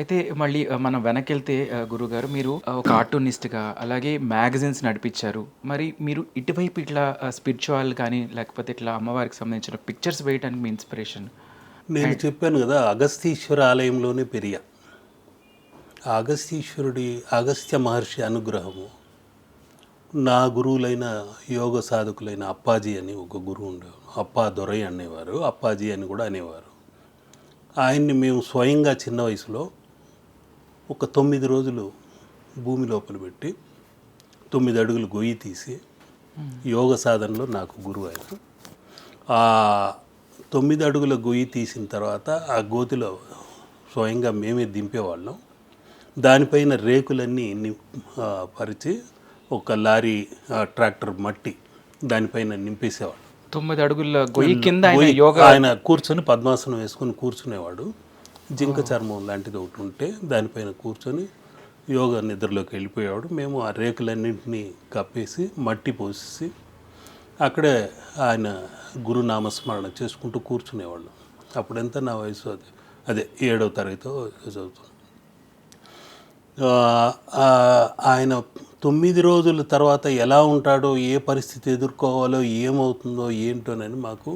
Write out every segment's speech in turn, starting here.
అయితే మళ్ళీ మనం వెనకెళ్తే ఆ, గురుగారు మీరు ఒక ఆర్టూనిస్ట్గా అలాగే మ్యాగజైన్స్ నడిపించారు. మరి మీరు ఇటువైపు ఇట్లా స్పిరిచువల్ కానీ లేకపోతే ఇట్లా అమ్మవారికి సంబంధించిన పిక్చర్స్ వేయడానికి మీ ఇన్స్పిరేషన్? నేను చెప్పాను కదా అగస్తీశ్వర ఆలయంలోనే పెరిగా ఆ అగస్తీశ్వరుడి అగస్త్య మహర్షి అనుగ్రహము. నా గురువులైన యోగ సాధకులైన అప్పాజీ అని ఒక గురువు ఉండేవారు అప్పా దొరై అనేవారు అప్పాజీ అని కూడా అనేవారు. ఆయన్ని మేము స్వయంగా చిన్న వయసులో ఒక తొమ్మిది రోజులు భూమి లోపల పెట్టి తొమ్మిది అడుగులు గొయ్యి తీసి యోగ సాధనలో నాకు గురువు ఆయన. ఆ తొమ్మిది అడుగుల గొయ్యి తీసిన తర్వాత ఆ గోతిలో స్వయంగా మేమే దింపేవాళ్ళం. దానిపైన రేకులన్నీ పరిచి ఒక లారీ ట్రాక్టర్ మట్టి దానిపైన నింపేసేవాళ్ళం. తొమ్మిది అడుగుల గొయ్యి కింద ఆయన కూర్చొని పద్మాసనం వేసుకొని కూర్చునేవాడు. జింక చర్మం లాంటిది ఒకటి ఉంటే దానిపైన కూర్చొని యోగా నిద్రలోకి వెళ్ళిపోయేవాడు. మేము ఆ రేకులన్నింటినీ కప్పేసి మట్టి పోసేసి అక్కడే ఆయన గురునామస్మరణ చేసుకుంటూ కూర్చునేవాళ్ళం. అప్పుడెంత నా వయసు? అది అదే ఏడవ తరగతితో చదువుతుంది ఆయన తొమ్మిది రోజుల తర్వాత ఎలా ఉంటాడో ఏ పరిస్థితి ఎదుర్కోవాలో ఏమవుతుందో ఏంటోనని మాకు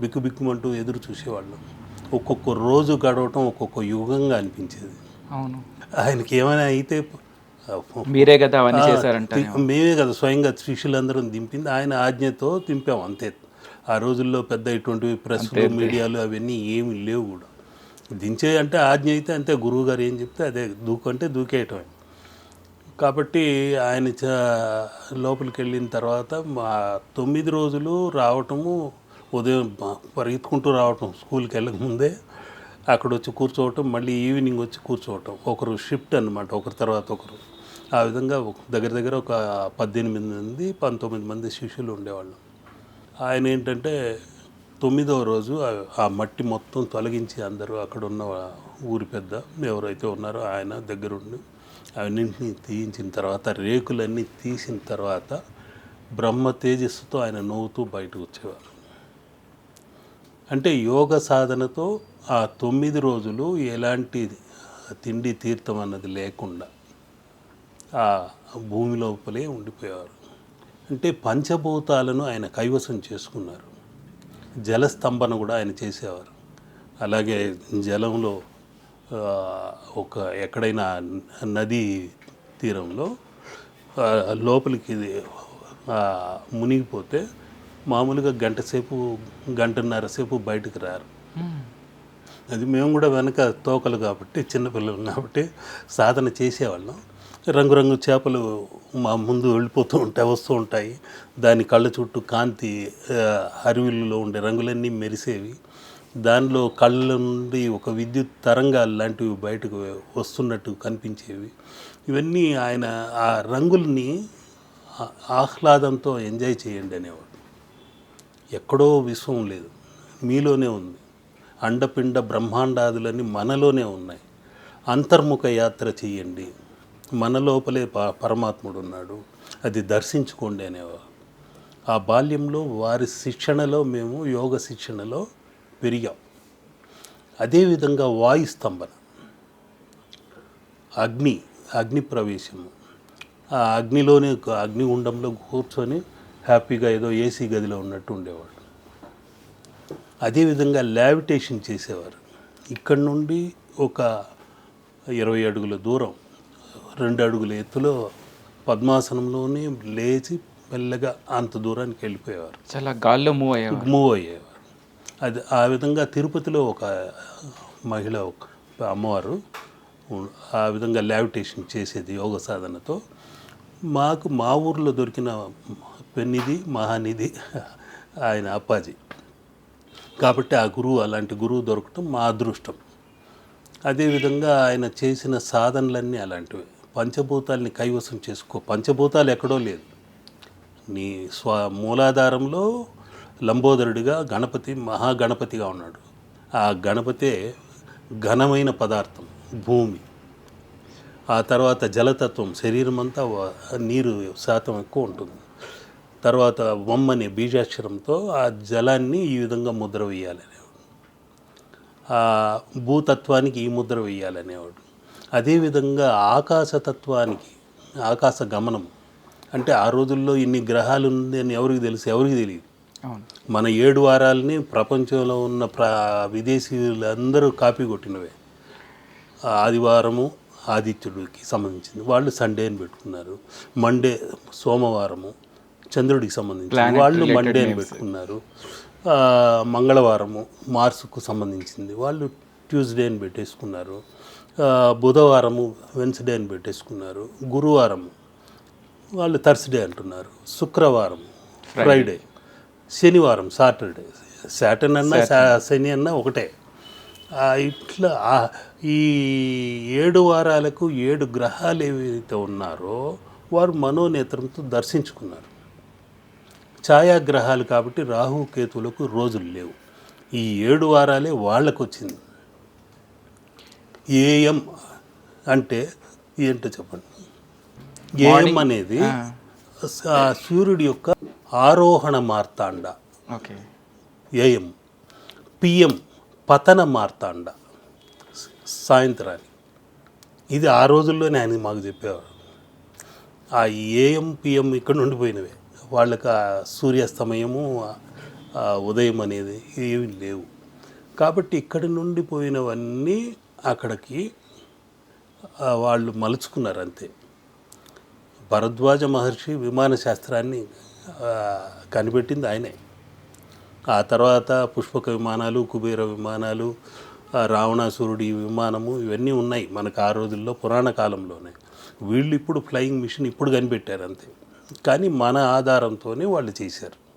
బిక్కుబిక్కుమంటూ ఎదురు చూసేవాళ్ళం. ఒక్కొక్క రోజు గడవటం ఒక్కొక్క యుగంగా అనిపించేది. అవును. ఆయనకి ఏమైనా అయితే మీరే కదా అవన్నీ చేశారంట తి- మేమే కదా స్వయంగా శిష్యులందరం దింపింది. ఆయన ఆజ్ఞతో దింపాం అంతే. ఆ రోజుల్లో పెద్ద ఇటువంటి ప్రెస్లు మీడియాలు అవన్నీ ఏమి లేవు కూడా. దించే అంటే ఆజ్ఞ అయితే అంతే. గురువు గారు ఏం చెప్తే అదే. దూకు అంటే దూకేయటమే. కాబట్టి ఆయన చ- లోపలికి వెళ్ళిన తర్వాత మా తొమ్మిది రోజులు రావటము ఉదయం పరిగెత్తుకుంటూ రావటం స్కూల్కి వెళ్ళక ముందే అక్కడ వచ్చి కూర్చోవటం మళ్ళీ ఈవినింగ్ వచ్చి కూర్చోవటం. ఒకరు షిఫ్ట్ అనమాట ఒకరి తర్వాత ఒకరు. ఆ విధంగా దగ్గర దగ్గర ఒక పద్దెనిమిది మంది పంతొమ్మిది మంది శిష్యులు ఉండేవాళ్ళం. ఆయన ఏంటంటే తొమ్మిదవ రోజు ఆ- ఆ మట్టి మొత్తం తొలగించి అందరూ అక్కడ ఉన్న ఊరి పెద్ద ఎవరైతే ఉన్నారో ఆయన దగ్గరుండి అవన్నింటినీ తీయించిన తర్వాత రేకులన్నీ తీసిన తర్వాత బ్రహ్మ తేజస్సుతో ఆయన నవ్వుతూ బయటకు వచ్చేవారు అంటే యోగ సాధనతో ఆ తొమ్మిది రోజులు ఎలాంటి తిండి తీర్థం అన్నది లేకుండా ఆ భూమి లోపలే ఉండిపోయేవారు. అంటే పంచభూతాలను ఆయన కైవసం చేసుకున్నారు. జలస్తంభన కూడా ఆయన చేసేవారు. అలాగే జలంలో ఒక ఎక్కడైనా నదీ తీరంలో లోపలికి మునిగిపోతే మామూలుగా గంట సేపు గంటన్నర సేపు బయటకు రారు. అది మేము కూడా వెనక తోకలు కాబట్టి చిన్నపిల్లలు కాబట్టి సాధన చేసేవాళ్ళం. రంగురంగు చేపలు మా ముందు వెళ్ళిపోతూ ఉంటాయి వస్తూ ఉంటాయి. దాని కళ్ళ చుట్టూ కాంతి అరివిల్లో ఉండే రంగులన్నీ మెరిసేవి. దానిలో కళ్ళ నుండి ఒక విద్యుత్ తరంగాలు లాంటివి బయటకు వస్తున్నట్టు కనిపించేవి. ఇవన్నీ ఆయన ఆ రంగుల్ని ఆహ్లాదంతో ఎంజాయ్ చేయండి అనేవాడు. ఎక్కడో విశ్వం లేదు. మీలోనే ఉంది. అండపిండ బ్రహ్మాండాదులన్నీ మనలోనే ఉన్నాయి. అంతర్ముఖ యాత్ర చేయండి. మన లోపలే ప- పరమాత్ముడు ఉన్నాడు అది దర్శించుకోండి అనేవా ఆ బాల్యంలో వారి శిక్షణలో మేము యోగ శిక్షణలో పెరిగాం. అదేవిధంగా వాయు స్తంభన. అగ్ని అగ్ని ప్రవేశము. ఆ అగ్నిలోనే ఒక అగ్నిగుండంలో కూర్చొని హ్యాపీగా ఏదో ఏసీ గదిలో ఉన్నట్టు ఉండేవాడు. అదేవిధంగా లావిటేషన్ చేసేవారు. ఇక్కడ నుండి ఒక ఇరవై అడుగుల దూరం రెండు అడుగుల ఎత్తులో పద్మాసనంలోనే లేచి మెల్లగా అంత దూరానికి వెళ్ళిపోయేవారు. చాలా గాల్లో మూవ్ అయ్యేవారు. మూవ్ అయ్యేవారు. అది ఆ విధంగా తిరుపతిలో ఒక మహిళ ఒక అమ్మవారు ఆ విధంగా లావిటేషన్ చేసేది యోగ సాధనతో. మాకు మా ఊర్లో దొరికిన పెన్నిధి మహానిధి ఆయన అప్పాజీ. కాబట్టి ఆ గురువు అలాంటి గురువు దొరకటం మా అదృష్టం. అదేవిధంగా ఆయన చేసిన సాధనలన్నీ అలాంటివి. పంచభూతాల్ని కైవసం చేసుకో పంచభూతాలు ఎక్కడో లేదు. నీ స్వ మూలాధారంలో లంబోదరుడిగా గణపతి మహాగణపతిగా ఉన్నాడు. ఆ గణపతే ఘనమైన పదార్థం భూమి. ఆ తర్వాత జలతత్వం శరీరం అంతా నీరు శాతం ఎక్కువ ఉంటుంది. తర్వాత వమ్మనే బీజాక్షరంతో ఆ జలాన్ని ఈ విధంగా ముద్ర వేయాలనేవాడు. ఆ భూతత్వానికి ఈ ముద్ర వేయాలనేవాడు. అదేవిధంగా ఆకాశతత్వానికి ఆకాశ గమనం అంటే ఆ రోజుల్లో ఇన్ని గ్రహాలు ఉంది అని ఎవరికి తెలుసు? ఎవరికి తెలియదు? మన ఏడు వారాలని ప్రపంచంలో ఉన్న ప్ర విదేశీయులందరూ కాపీ కొట్టినవే. ఆదివారము ఆదిత్యుడికి సంబంధించింది. వాళ్ళు సండే అని పెట్టుకున్నారు. మండే సోమవారము చంద్రుడికి Planet వాళ్ళు మండే అని. పెట్టుకున్నారు. మంగళవారము మార్సుకు సంబంధించింది. వాళ్ళు ట్యూస్డే అని పెట్టేసుకున్నారు. బుధవారము వెన్స్డే అని పెట్టేసుకున్నారు. గురువారము వాళ్ళు థర్స్డే అంటున్నారు. శుక్రవారం ఫ్రైడే శనివారం సాటర్డే సాటర్న్ అన్నా శని అన్నా ఒకటే. ఇట్లా ఈ ఏడు వారాలకు ఏడు గ్రహాలు ఏవైతే ఉన్నారో వారు మనోనేత్రంతో దర్శించుకున్నారు. ఛాయాగ్రహాలు కాబట్టి రాహు కేతువులకు రోజులు లేవు. ఈ ఏడు వారాలే వాళ్ళకు వచ్చింది ఏఎం అంటే ఏంటో చెప్పండి. ఏఎం అనేది సూర్యుడి యొక్క ఆరోహణ మార్తాండ. ఏఎం. పిఎం పతన మార్తాండ. సాయంత్రానికి. ఇది ఆ రోజుల్లోనే ఆయన మాకు చెప్పేవారు. ఆ ఏఎం పిఎం ఇక్కడ ఉండిపోయినవే వాళ్ళకి ఆ సూర్యాస్తమయము ఉదయం అనేది ఏమి లేవు. కాబట్టి ఇక్కడి నుండి పోయినవన్నీ అక్కడికి వాళ్ళు మలుచుకున్నారు అంతే. భరద్వాజ మహర్షి విమాన శాస్త్రాన్ని కనిపెట్టింది ఆయనే. ఆ తర్వాత పుష్పక విమానాలు కుబేర విమానాలు రావణాసురుడి విమానము ఇవన్నీ ఉన్నాయి మనకు ఆ రోజుల్లో పురాణ కాలంలోనే. వీళ్ళు ఇప్పుడు ఫ్లయింగ్ మిషన్ ఇప్పుడు కనిపెట్టారు అంతే. కానీ మన ఆధారంతోనే వాళ్ళు చేశారు.